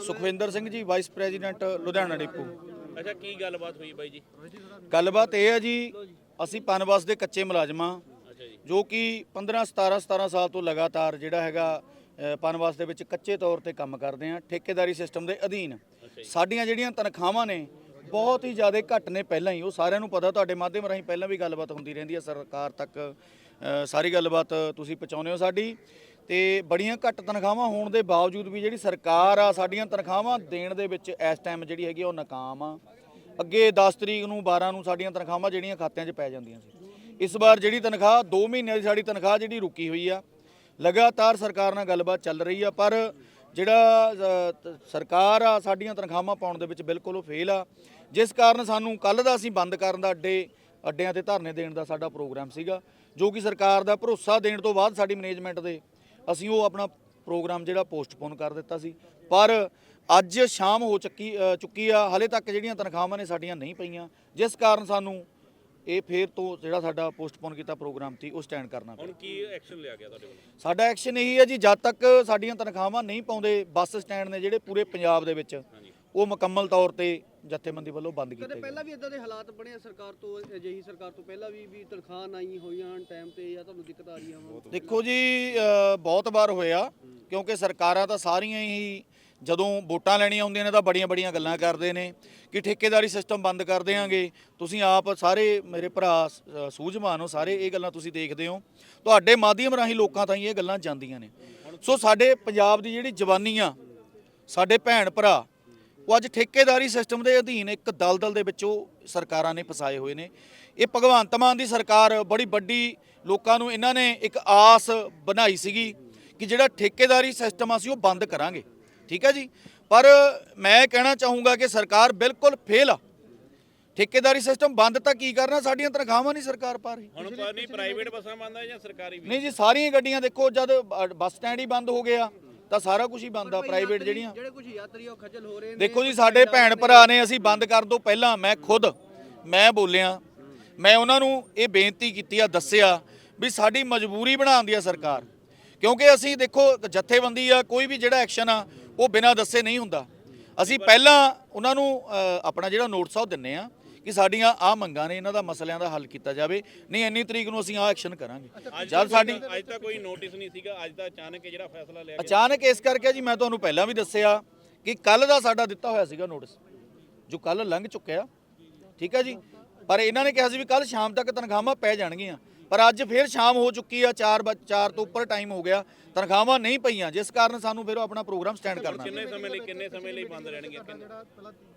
Sukhwinder Singh ji vice president Ludhiana depot. ਅੱਛਾ ਕੀ ਗੱਲਬਾਤ ਹੋਈ ਬਾਈ ਜੀ? ਗੱਲਬਾਤ ਇਹ ਹੈ ਜੀ ਅਸੀਂ ਪਨਬਸ ਦੇ ਕੱਚੇ ਮੁਲਾਜ਼ਮਾਂ ਜੀ। ਕਿ 15 17 17 ਸਾਲ ਤੋਂ ਲਗਾਤਾਰ ਜਿਹੜਾ ਹੈਗਾ ਅ, ਪਨਬਸ ਦੇ ਵਿੱਚ ਕੱਚੇ ਤੌਰ ਤੇ ਕੰਮ ਕਰਦੇ ਆ ਠੇਕੇਦਾਰੀ ਸਿਸਟਮ ਦੇ ਅਧੀਨ। ਸਾਡੀਆਂ ਜਿਹੜੀਆਂ ਤਨਖਾਹਾਂ ਨੇ ਬਹੁਤ ਹੀ ਜ਼ਿਆਦਾ ਘੱਟ ਨੇ ਪਹਿਲਾਂ ਹੀ। ਉਹ ਸਾਰਿਆਂ ਨੂੰ ਪਤਾ ਤੁਹਾਡੇ ਮਾਧਿਅਮ ਰਾਹੀਂ ਪਹਿਲਾਂ ਵੀ ਗੱਲਬਾਤ ਹੁੰਦੀ ਰਹਿੰਦੀ ਹੈ ਸਰਕਾਰ ਤੱਕ ਸਾਰੀ ਗੱਲਬਾਤ ਤੁਸੀਂ ਪਹੁੰਚਾਉਂਦੇ ਹੋ ਸਾਡੀ। ਤੇ ਬੜੀਆਂ ਘੱਟ ਤਨਖਾਹਾਂ ਹੋਣ ਦੇ ਬਾਵਜੂਦ ਵੀ ਜਿਹੜੀ ਸਰਕਾਰ ਆ, ਸਾਡੀਆਂ ਤਨਖਾਹਾਂ ਦੇਣ ਦੇ ਵਿੱਚ ਇਸ ਟਾਈਮ ਜਿਹੜੀ ਹੈਗੀ ਆ, ਉਹ ਨਾਕਾਮ ਆ। ਅੱਗੇ 10 ਤਰੀਕ ਨੂੰ 12 ਨੂੰ ਸਾਡੀਆਂ ਤਨਖਾਹਾਂ ਜਿਹੜੀਆਂ ਖਾਤਿਆਂ 'ਚ ਪੈ ਜਾਂਦੀਆਂ ਸੀ। ਇਸ ਵਾਰ ਜਿਹੜੀ ਤਨਖਾਹ 2 ਮਹੀਨਿਆਂ ਦੀ ਸਾਡੀ ਤਨਖਾਹ ਜਿਹੜੀ ਰੁਕੀ ਹੋਈ ਆ, ਲਗਾਤਾਰ ਸਰਕਾਰ ਨਾਲ ਗੱਲਬਾਤ ਚੱਲ ਰਹੀ ਆ, ਪਰ ਜਿਹੜਾ ਸਰਕਾਰ ਆ, ਸਾਡੀਆਂ ਤਨਖਾਹਾਂ ਪਾਉਣ ਦੇ ਵਿੱਚ ਬਿਲਕੁਲ ਉਹ ਫੇਲ ਆ। ਜਿਸ ਕਾਰਨ ਸਾਨੂੰ ਕੱਲ ਦਾ ਅਸੀਂ ਬੰਦ ਕਰਨ ਦਾ ਅੱਡੇ, ਅੱਡਿਆਂ ਤੇ ਧਰਨੇ ਦੇਣ ਦਾ ਸਾਡਾ ਪ੍ਰੋਗਰਾਮ ਸੀਗਾ, ਜੋ ਕਿ ਸਰਕਾਰ ਦਾ ਭਰੋਸਾ ਦੇਣ ਤੋਂ ਬਾਅਦ ਸਾਡੀ ਮੈਨੇਜਮੈਂਟ ਦੇ ਅਸੀਂ ਉਹ ਆਪਣਾ ਪ੍ਰੋਗਰਾਮ ਜਿਹੜਾ ਪੋਸਟਪੋਨ ਕਰ ਦਿੱਤਾ ਸੀ। ਪਰ ਅੱਜ ਸ਼ਾਮ ਹੋ ਚੱਕੀ ਚੁੱਕੀ ਆ ਹਲੇ ਤੱਕ ਜਿਹੜੀਆਂ ਤਨਖਾਹਾਂ ਨੇ ਸਾਡੀਆਂ ਨਹੀਂ ਪਈਆਂ। ਜਿਸ ਕਾਰਨ ਸਾਨੂੰ ਇਹ ਫੇਰ ਤੋਂ ਜਿਹੜਾ ਸਾਡਾ ਪੋਸਟਪੋਨ ਕੀਤਾ ਪ੍ਰੋਗਰਾਮ ਸੀ ਉਹ ਸਟੈਂਡ ਕਰਨਾ ਪਿਆ। ਹੁਣ ਕੀ ਐਕਸ਼ਨ ਲਿਆ ਗਿਆ ਤੁਹਾਡੇ ਵੱਲੋਂ? ਸਾਡਾ ਐਕਸ਼ਨ ਇਹੀ ਹੈ ਜੀ ਜਦ ਤੱਕ ਸਾਡੀਆਂ ਤਨਖਾਹਾਂ ਨਹੀਂ ਪਾਉਂਦੇ ਬੱਸ ਸਟੈਂਡ ਨੇ ਜਿਹੜੇ ਪੂਰੇ ਪੰਜਾਬ ਦੇ ਵਿੱਚ ਉਹ ਮੁਕੰਮਲ ਤੌਰ ਤੇ ਜਥੇਬੰਦੀ ਵੱਲੋਂ ਬੰਦ ਕੀਤੇ ਕਦੇ ਗਏ। ਪਹਿਲਾਂ ਵੀ ਇਦਾਂ ਦੇ ਹਾਲਾਤ ਬਣੇ ਆ? ਸਰਕਾਰ ਤੋਂ ਅਜਿਹੀ ਸਰਕਾਰ ਤੋਂ ਪਹਿਲਾਂ ਵੀ ਵੀ ਤਨਖਾਹ ਨਹੀਂ ਹੋਈਆਂ ਟਾਈਮ ਤੇ ਜਾਂ ਤੁਹਾਨੂੰ ਦਿੱਕਤ ਆ ਰਹੀਆਂ ਵਾ ਦੇਖੋ ਜੀ ਅ, ਬਹੁਤ ਵਾਰ ਹੋਇਆ ਕਿਉਂਕਿ ਸਰਕਾਰਾਂ ਤਾਂ ਸਾਰੀਆਂ ਹੀ ਜਦੋਂ ਵੋਟਾਂ ਲੈਣੀਆਂ ਹੁੰਦੀਆਂ ਨੇ ਤਾਂ ਬੜੀਆਂ ਬੜੀਆਂ ਗੱਲਾਂ ਕਰਦੇ ਨੇ ਕਿ ਠੇਕੇਦਾਰੀ ਸਿਸਟਮ ਬੰਦ ਕਰ ਦੇਾਂਗੇ ਤੁਸੀਂ ਆਪ ਸਾਰੇ ਮੇਰੇ ਭਰਾ ਸ- ਸੂਝਵਾਨ ਹੋ ਸਾਰੇ ਇਹ ਗੱਲਾਂ ਤੁਸੀਂ ਦੇਖਦੇ ਹੋ। ਤੁਹਾਡੇ ਮਾਧਿਅਮ ਰਾਹੀਂ ਲੋਕਾਂ ਤਾਈਂ ਇਹ ਗੱਲਾਂ ਜਾਂਦੀਆਂ ਨੇ। ਸੋ ਸਾਡੇ ਪੰਜਾਬ ਦੀ ਜਿਹੜੀ ਜਵਾਨੀ ਆ ਸਾਡੇ ਭੈਣ ਭਰਾ ਉਹ ਅੱਜ ਠੇਕੇਦਾਰੀ ਸਿਸਟਮ ਦੇ ਅਧੀਨ ਇੱਕ ਦਲਦਲ ਦੇ ਵਿੱਚ ਉਹ ਸਰਕਾਰਾਂ ਨੇ ਫਸਾਏ ਹੋਏ ਨੇ। ਇਹ ਭਗਵੰਤ ਮਾਨ ਦੀ ਸਰਕਾਰ ਬੜੀ ਵੱਡੀ ਲੋਕਾਂ ਨੂੰ ਇਹਨਾਂ ਨੇ ਇੱਕ ਆਸ ਬਣਾਈ ਸੀਗੀ ਕਿ ਜਿਹੜਾ ਠੇਕੇਦਾਰੀ ਸਿਸਟਮ ਅਸੀਂ ਉਹ ਬੰਦ ਕਰਾਂਗੇ। ਠੀਕ ਹੈ ਜੀ? ਪਰ ਮੈਂ ਕਹਿਣਾ ਚਾਹੂੰਗਾ ਕਿ ਸਰਕਾਰ ਬਿਲਕੁਲ ਫੇਲ ਆ। ਠੇਕੇਦਾਰੀ ਸਿਸਟਮ ਬੰਦ ਤਾਂ ਕੀ ਕਰਨਾ? ਸਾਡੀਆਂ ਤਨਖਾਹਾਂ ਨਹੀਂ ਸਰਕਾਰ ਪਾ ਰਹੀ। ਹੁਣ ਨਹੀਂ ਪ੍ਰਾਈਵੇਟ ਬੱਸਾਂ ਬੰਦ ਆ ਜਾਂ ਸਰਕਾਰੀ ਵੀ? ਨਹੀਂ ਜੀ ਸਾਰੀਆਂ ਗੱਡੀਆਂ ਦੇਖੋ ਜਦ ਬੱਸ ਸਟੈਂਡ ਹੀ ਬੰਦ ਹੋ ਗਿਆ। ਤਾਂ ਸਾਰਾ ਕੁਝ ਹੀ ਬੰਦ ਆ ਪ੍ਰਾਈਵੇਟ ਜਿਹੜੀਆਂ। ਜਿਹੜੇ ਕੁਝ ਯਾਤਰੀ ਉਹ ਖੱਜਲ ਹੋ ਰਹੇ ਨੇ ਦੇਖੋ ਜੀ ਸਾਡੇ ਭੈਣ। ਭਰਾ ਨੇ ਅਸੀਂ ਬੰਦ ਕਰਨ ਤੋਂ ਪਹਿਲਾਂ ਮੈਂ ਖੁਦ ਮੈਂ ਬੋਲਿਆ ਮੈਂ ਉਹਨਾਂ ਨੂੰ ਇਹ ਬੇਨਤੀ ਕੀਤੀ ਆ ਦੱਸਿਆ ਵੀ ਸਾਡੀ ਮਜਬੂਰੀ ਬਣਾਉਣ ਦੀ ਆ ਸਰਕਾਰ। ਕਿਉਂਕਿ ਅਸੀਂ ਦੇਖੋ ਜਥੇਬੰਦੀ ਆ ਕੋਈ ਵੀ ਜਿਹੜਾ ਐਕਸ਼ਨ ਆ ਉਹ ਬਿਨਾਂ ਦੱਸੇ ਨਹੀਂ ਹੁੰਦਾ। ਅਸੀਂ ਪਹਿਲਾਂ ਉਹਨਾਂ ਨੂੰ ਆਪਣਾ ਜਿਹੜਾ ਨੋਟਿਸ ਆ ਉਹ ਦਿੰਨੇ ਆ। ਕਿ ਸਾਡੀਆਂ ਆ ਮੰਗਾਂ ਨੇ ਇਹਨਾਂ ਦਾ ਮਸਲਿਆਂ ਦਾ ਹੱਲ ਕੀਤਾ ਜਾਵੇ। ਨਹੀਂ ਇੰਨੀ ਤਰੀਕ ਨੂੰ ਅਸੀਂ ਆ ਐਕਸ਼ਨ ਕਰਾਂਗੇ। ਜਦ ਸਾਡੀ ਅੱਜ ਤਾਂ ਕੋਈ ਨੋਟਿਸ ਨਹੀਂ ਸੀਗਾ ਅੱਜ ਤਾਂ ਅਚਾਨਕ ਇਹ ਜਿਹੜਾ ਫੈਸਲਾ ਲਿਆ ਗਿਆ। ਅਚਾਨਕ ਇਸ ਕਰਕੇ ਜੀ ਮੈਂ ਤੁਹਾਨੂੰ ਪਹਿਲਾਂ ਵੀ ਦੱਸਿਆ ਕਿ ਕੱਲ ਦਾ ਸਾਡਾ ਦਿੱਤਾ ਹੋਇਆ ਸੀਗਾ ਨੋਟਿਸ ਜੋ ਕੱਲ ਲੰਘ ਚੁੱਕਿਆ। ਠੀਕ ਹੈ ਜੀ? ਪਰ ਇਹਨਾਂ ਨੇ ਕਿਹਾ ਸੀ ਵੀ ਕੱਲ ਸ਼ਾਮ ਤੱਕ ਤਨਖਾਹਾਂ ਪੈ ਜਾਣਗੀਆਂ। ਪਰ ਅੱਜ ਫੇਰ ਸ਼ਾਮ ਹੋ ਚੁੱਕੀ ਆ 4 4 ਤੋਂ ਉੱਪਰ ਟਾਈਮ ਹੋ ਗਿਆ। ਤਨਖਾਹਾਂ ਨਹੀਂ ਪਈਆਂ ਜਿਸ ਕਾਰਨ ਸਾਨੂੰ ਫਿਰ ਆਪਣਾ ਪ੍ਰੋਗਰਾਮ ਸਟੈਂਡ ਕਰਨਾ। ਕਿੰਨੇ ਸਮੇਂ ਲਈ ਕਿੰਨੇ ਸਮੇਂ ਲਈ ਬੰਦ ਰਹਿਣਗੇ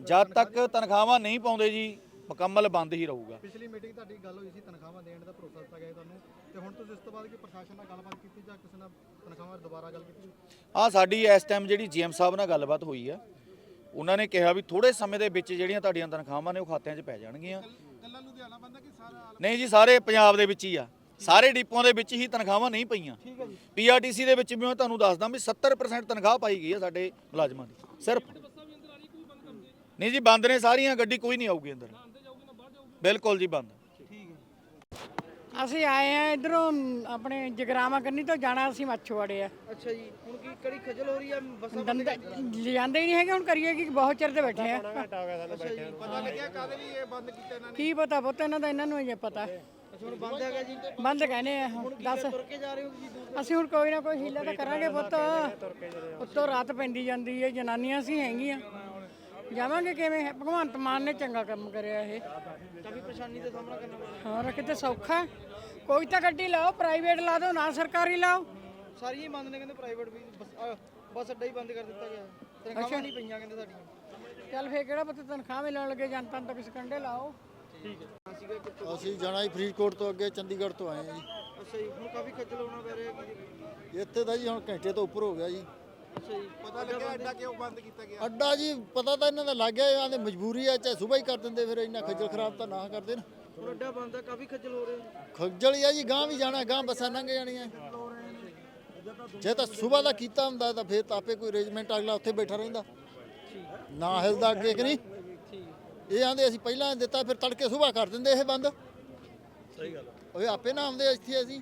ਜਦ ਤੱਕ ਤਨਖਾਹਾਂ ਨਹੀਂ ਪਾਉਂਦੇ ਜੀ ਮੁਕੰਮਲ ਬੰਦ ਹੀ ਰਹੂਗਾ। ਪਿਛਲੀ ਮੀਟਿੰਗ ਤੁਹਾਡੀ ਗੱਲ ਹੋਈ ਸੀ ਤਨਖਾਹਾਂ ਦੇਣ ਦਾ ਭਰੋਸਾ ਦਿੱਤਾ ਗਿਆ ਤੁਹਾਨੂੰ। ਤੇ ਹੁਣ ਤੁਸੀਂ ਇਸ ਤੋਂ ਬਾਅਦ ਕੀ ਪ੍ਰਸ਼ਾਸਨ ਨਾਲ ਗੱਲਬਾਤ ਕੀਤੀ ਜਾਂ ਕਿਸੇ ਨਾਲ ਤਨਖਾਹਾਂ ਬਾਰੇ ਦੁਬਾਰਾ ਗੱਲ ਕੀਤੀ? ਆ ਸਾਡੀ ਇਸ ਟਾਈਮ ਜਿਹੜੀ ਜੀਐਮ ਸਾਹਿਬ ਨਾਲ ਗੱਲਬਾਤ ਹੋਈ ਆ ਉਹਨਾਂ ਨੇ ਕਿਹਾ ਵੀ ਥੋੜੇ ਸਮੇਂ ਦੇ ਵਿੱਚ ਜਿਹੜੀਆਂ ਤੁਹਾਡੀਆਂ ਤਨਖਾਹਾਂ ਨੇ ਉਹ ਖਾਤਿਆਂ 'ਚ ਪੈ ਜਾਣਗੀਆਂ। ਕੱਲਾ ਲੁਧਿਆਣਾ ਬੰਦਾ ਕਿ ਸਾਰਾ ਨਹੀਂ ਜੀ ਸਾਰੇ ਪੰਜਾਬ ਦੇ ਵਿੱਚ ਹੀ ਆ। ਸਾਰੇ ਡਿਪੂਆਂ ਦੇ ਵਿੱਚ ਹੀ ਤਨਖਾਹਾਂ ਨਹੀਂ ਪਈਆਂ। ਪੀਆਰਟੀਸੀ ਦੇ ਵਿੱਚ ਵੀ ਮੈਂ ਤੁਹਾਨੂੰ ਦੱਸਦਾ ਵੀ 70% ਤਨਖਾਹ ਪਾਈ ਗਈ ਹੈ ਸਾਡੇ ਮੁਲਾਜ਼ਮਾਂ ਦੀ ਸਿਰਫ। ਨਹੀਂ ਜੀ ਬੰਦ ਨੇ ਸਾਰੀਆਂ ਗੱਡੀ ਕੋਈ ਨਹੀਂ ਆਊਗੀ ਅੰਦਰ। ਬਿਲਕੁਲ ਜੀ ਬੰਦ। ਅਸੀਂ ਆਏ ਆ ਇਧਰੋਂ ਆਪਣੇ ਜਗਰਾਵਾ ਕੰਨੀ ਤੋਂ ਜਾਣਾ ਅਸੀਂ ਮੱਛਵਾੜੇ ਆ। ਅੱਛਾ ਜੀ ਹੁਣ ਕੀ ਕੜੀ ਖੱਜਲ ਹੋ ਰਹੀ ਆ ਬੱਸਾਂ ਦੰਦ ਲਿਆਂਦੇ ਹੀ ਨਹੀਂ ਹੈਗੇ ਹੁਣ ਕਰੀਏ ਕੀ ਬਹੁਤ ਚਿਰ ਤੇ ਬੈਠੇ ਆ। ਪਤਾ ਲੱਗਿਆ ਕਾਦੇ ਲਈ ਇਹ ਬੰਦ ਕੀਤਾ ਇਹਨਾਂ ਕੀ ਪਤਾ ਪੁੱਤ ਇਹਨਾਂ ਦਾ ਇਹਨਾਂ ਨੂੰ ਹੀ ਪਤਾ। ਅੱਛਾ ਹੁਣ ਬੰਦ ਹੈਗਾ ਜੀ। ਬੰਦ ਕਹਿੰਦੇ ਆ ਹੁਣ ਦੱਸ। ਤੁਰ ਕੇ ਜਾ ਰਹੇ ਹੋ ਜੀ ਦੂਰ ਅਸੀਂ ਹੁਣ ਕੋਈ ਨਾ ਕੋਈ ਹੀਲਾ ਤਾਂ ਕਰਾਂਗੇ ਪੁੱਤ। ਉੱਤੋਂ ਰਾਤ ਪੈਂਦੀ ਜਾਂਦੀ ਹੈ ਜਨਾਨੀਆਂ ਸੀ ਹੈਗੀਆਂ। ਜਾਵਾਂਗੇ ਕਿਵੇਂ? ਭਗਵੰਤ ਮਾਨ ਨੇ ਚੰਗਾ ਕੰਮ ਕਰਿਆ ਇਹ। ਕਾਫੀ ਪਰੇਸ਼ਾਨੀ ਦਾ ਸਾਹਮਣਾ ਕਰਨਾ ਪੈ ਹੋਰ ਕਿਤੇ ਸੌਖਾ? ਕੋਈ ਤਾਂ ਗੱਡੀ ਲਾਓ ਪ੍ਰਾਈਵੇਟ ਲਾ ਦਿਓ ਨਾ ਸਰਕਾਰੀ ਲਾਓ। ਸਾਰੀਆਂ ਹੀ ਬੰਦ ਨੇ ਕਹਿੰਦੇ ਪ੍ਰਾਈਵੇਟ ਵੀ ਬੱਸ ਅਹ ਬੱਸ ਅੱਡਾ ਹੀ ਬੰਦ ਕਰ ਦਿੱਤਾ ਗਿਆ। ਤਨਖਾਹਾਂ ਨਹੀਂ ਪਈਆਂ ਕਹਿੰਦੇ ਸਾਡੀਆਂ। ਚੱਲ ਫੇਰ ਕਿਹੜਾ ਪੁੱਤ ਤਨਖਾਹ ਮਿਲਣ ਲੱਗੇ ਜਨਤਾ ਨੂੰ ਤਾਂ ਕਿਸ ਕੰਡੇ ਲਾਓ। ਅਸੀਂ ਜਾਣਾ ਜੀ ਫਰੀਦਕੋਟ ਤੋਂ ਅੱਗੇ ਚੰਡੀਗੜ੍ਹ ਤੋਂ ਆਏ ਹਾਂ ਅੱਛਾ ਜੀ ਹੁਣ ਕਾਫੀ ਖੱਜਲ ਹੋਣਾ ਪੈ ਰਿਹਾ ਕਿ ਜੀ? ਇੱਥੇ ਤਾਂ ਜੀ ਹੁਣ ਘੰਟੇ ਤੋਂ ਉੱਪਰ ਹੋ ਗਿਆ ਜੀ। ਅੱਛਾ ਜੀ। ਪਤਾ ਲੱਗਿਆ ਅੱਡਾ ਕਿਉਂ ਬੰਦ ਕੀਤਾ ਗਿਆ? ਅੱਡਾ ਜੀ ਪਤਾ ਤਾਂ ਇਹਨਾਂ ਦਾ ਲੱਗ ਗਿਆ ਇਹਨਾਂ ਦੀ ਮਜਬੂਰੀ ਹੈ ਚਾਹੇ ਸਵੇਰ ਹੀ ਕਰ ਦਿੰਦੇ ਫਿਰ ਇੰਨਾ ਖੱਜਲ ਖਰਾਬ ਤਾਂ ਨਾ ਕਰਦੇ ਨਾ। ਹੁਣ ਅੱਡਾ ਬੰਦ ਆ ਕਾਫੀ ਖੱਜਲ ਹੋ ਰਹੇ ਖੱਜਲ ਹੀ ਆ ਜੀ ਗਾਂ ਵੀ ਜਾਣਾ ਗਾਂ ਬੱਸਾਂ ਲੰਘ ਜਾਣੀਆਂ। ਜੇ ਤਾਂ ਸਵੇਰ ਦਾ ਕੀਤਾ ਹੁੰਦਾ ਤਾਂ ਫਿਰ ਤਾਂ ਆਪੇ ਕੋਈ ਅਰੇਂਜਮੈਂਟ ਅਗਲਾ ਉੱਥੇ ਬੈਠਾ ਰਹਿੰਦਾ। ਨਾ ਹਿਲਦਾ ਅੱਗੇ ਕਿ ਨਹੀਂ? ਇਹ ਆਂਦੇ ਅਸੀਂ ਪਹਿਲਾਂ ਦਿੱਤਾ ਫਿਰ ਤੜਕੇ ਸਵੇਰ ਕਰ ਦਿੰਦੇ ਇਹ ਬੰਦ। ਸਹੀ ਗੱਲ ਉਹ ਆਪੇ ਨਾ ਆਉਂਦੇ ਇੱਥੇ ਅਸੀਂ।